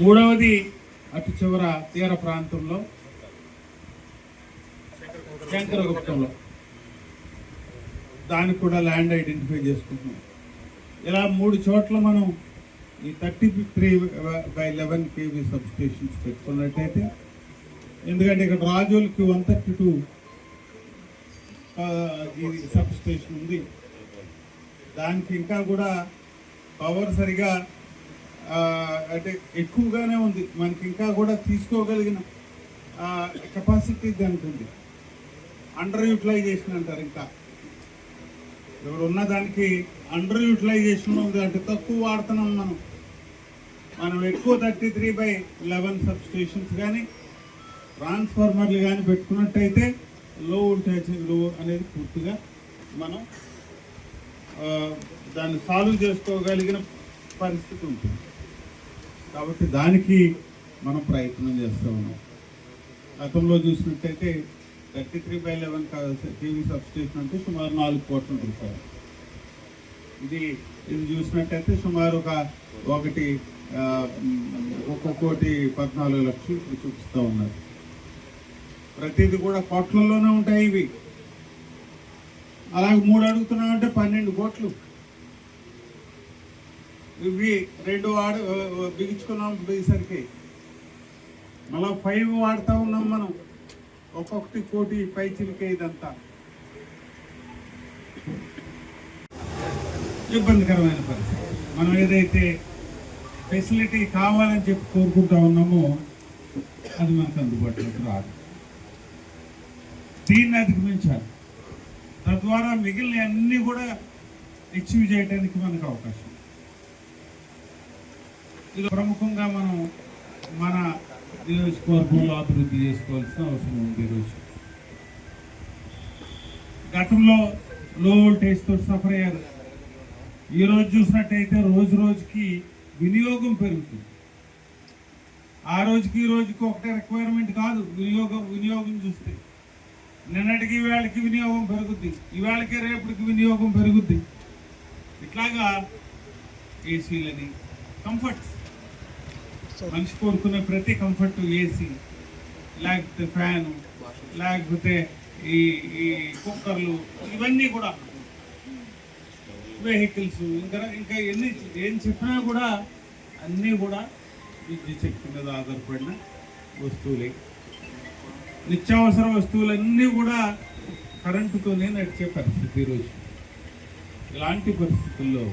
మూడవది అటు చివర తీర ప్రాంతంలో శంకరగుప్తంలో. దానికి కూడా ల్యాండ్ ఐడెంటిఫై చేసుకుంటున్నాం. ఇలా మూడు చోట్ల మనం ఈ thirty three by eleven KV substations పెట్టుకున్నట్టయితే ఎందుకంటే ఇక్కడ రాజోలకి వన్ థర్టీ టూ ఇది సబ్స్టేషన్ ఉంది. దానికి ఇంకా కూడా పవర్ సరిగా అంటే ఎక్కువగానే ఉంది. మనకి ఇంకా కూడా తీసుకోగలిగిన కెపాసిటీ దానికి ఉంది అండర్ యూటిలైజేషన్ అంటారు ఇంకా. ఇప్పుడు ఉన్న దానికి అండర్ యూటిలైజేషన్ ఉంది అంటే తక్కువ వాడుతున్నాం మనం. మనం ఎక్కువ thirty three by eleven substations కానీ ట్రాన్స్ఫార్మర్లు కానీ పెట్టుకున్నట్టయితే లో వోల్టేజ్లో అనేది పూర్తిగా మనం దాన్ని సాల్వ్ చేసుకోగలిగిన పరిస్థితి ఉంటుంది. కాబట్టి దానికి మనం ప్రయత్నం చేస్తూ ఉన్నాం. గతంలో చూసినట్టయితే thirty three by eleven KV substation అంటే సుమారు నాలుగు కోట్ల రూపాయలు. ఇది ఇది చూసినట్టయితే సుమారు ఒక ఒకటి ఒక కోటి పద్నాలుగు లక్షలు ఇప్పుడు చూపిస్తూ ఉన్నారు. ప్రతిది కూడా కోట్లలోనే ఉంటాయి ఇవి. అలాగే మూడు అడుగుతున్నామంటే పన్నెండు కోట్లు. ఇవి రెండు వాడు బిగించుకున్నాం పోయేసరికి మళ్ళీ ఫైవ్ వాడుతూ ఉన్నాం మనం. ఒక్కొక్కటి కోటి పై చిలికే ఇదంతా. ఇబ్బందికరమైన పరిస్థితి. మనం ఏదైతే ఫెసిలిటీ కావాలని చెప్పి కోరుకుంటా ఉన్నామో అది మనకు అందుబాటులోకి రాదు. దీన్ని అధిగమించాలి. తద్వారా మిగిలిన అన్నీ కూడా అచీవ్ చేయడానికి మనకు అవకాశం. ఇది ప్రముఖంగా మనం మన నియోజకవర్గంలో అభివృద్ధి చేసుకోవాల్సిన అవసరం ఉంది ఈరోజు. గతంలో లో వోల్టేజ్తో సఫర్ అయ్యారు. ఈ రోజు చూసినట్టయితే రోజు రోజుకి వినియోగం పెరుగుతుంది. ఆ రోజుకి ఈ రోజుకి ఒకటే రిక్వైర్మెంట్ కాదు వినియోగం వినియోగం చూస్తే. నిన్నటికి ఇవాళకి వినియోగం పెరుగుద్ది. ఇవాళకి రేపటికి వినియోగం పెరుగుద్ది. ఇట్లాగా ఏసీలని కంఫర్ట్స్ మనిషి కోరుకునే ప్రతి కంఫర్ట్ ఏసీ లేకపోతే ఫ్యాను లేకపోతే ఈ ఈ కుక్కర్లు ఇవన్నీ కూడా. వెహికల్స్ ఇంకా ఇంకా ఎన్ని ఏం చెప్పినా కూడా అన్నీ కూడా విద్యుత్ శక్తి మీద ఆధారపడిన వస్తువులే. నిత్యావసర వస్తువులన్నీ కూడా కరెంటుతోనే నడిచే పరిస్థితి ఈరోజు ఇలాంటి పరిస్థితుల్లో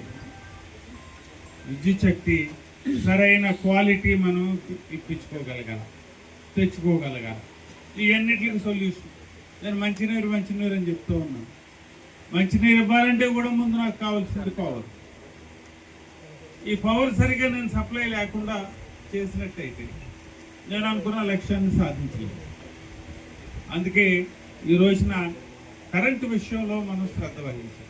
విద్యుత్ శక్తి సరైన క్వాలిటీ మనం ఇప్పించుకోగలగాల తెచ్చుకోగలగాల. ఇవన్నిటికి సొల్యూషన్. నేను మంచినీరు మంచినీరు అని చెప్తూ ఉన్నాను మంచినీరు ఇవ్వాలంటే కూడా ముందు నాకు కావాల్సింది పవర్ ఈ పవర్ సరిగ్గా నేను సప్లై లేకుండా చేసినట్టయితే నేను అనుకున్న లక్ష్యాన్ని సాధించలేదు అందుకే ఈ రోజున కరెంటు విషయంలో మనం శ్రద్ధ వహించాలి.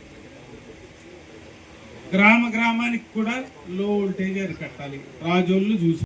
గ్రామ గ్రామానికి కూడా లో వోల్టేజ్ అరికట్టాలి రాజోళ్ళు చూసి